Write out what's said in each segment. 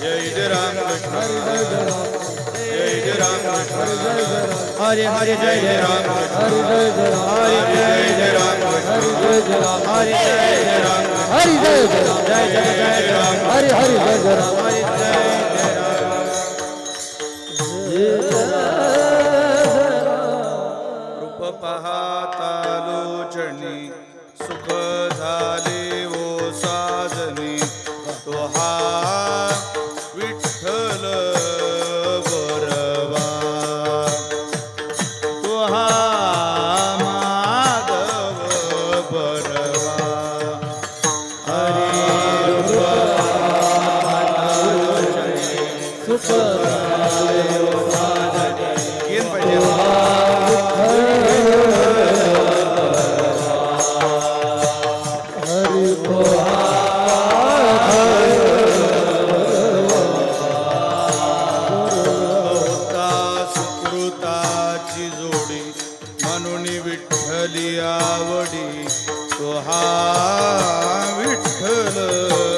जय जय राम कृष्ण जय जय राम जय जय कृष्ण जय राम हरे हरे जय जय राम हरे जय जय राम हरे जय जय राम हरे जय जय राम हरे जय जय राम हरी जय जय राम जय जय जय राम हरे हरे जय जय राम हरे जय जय राम रूप पाहता लोचनी सुख झाले ओ साजनी तो हा विठ्ठली आवडी. तो हा विठ्ठल.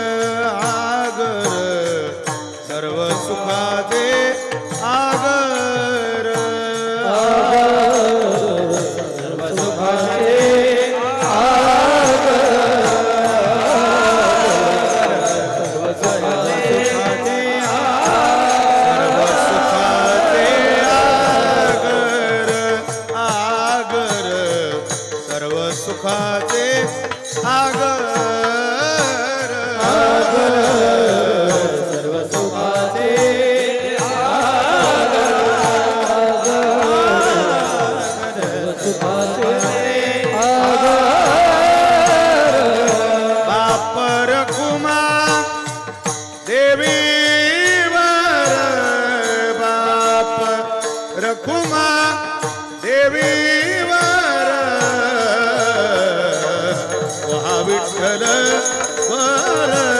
सर्व सुखाते आगर. सर्व सुखाचे सर्व सुखाचे बाप रखुमा देवी वर. बाप रखुमा देवी हा Vitthal वरवा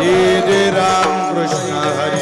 Hare Ram Krishna Hare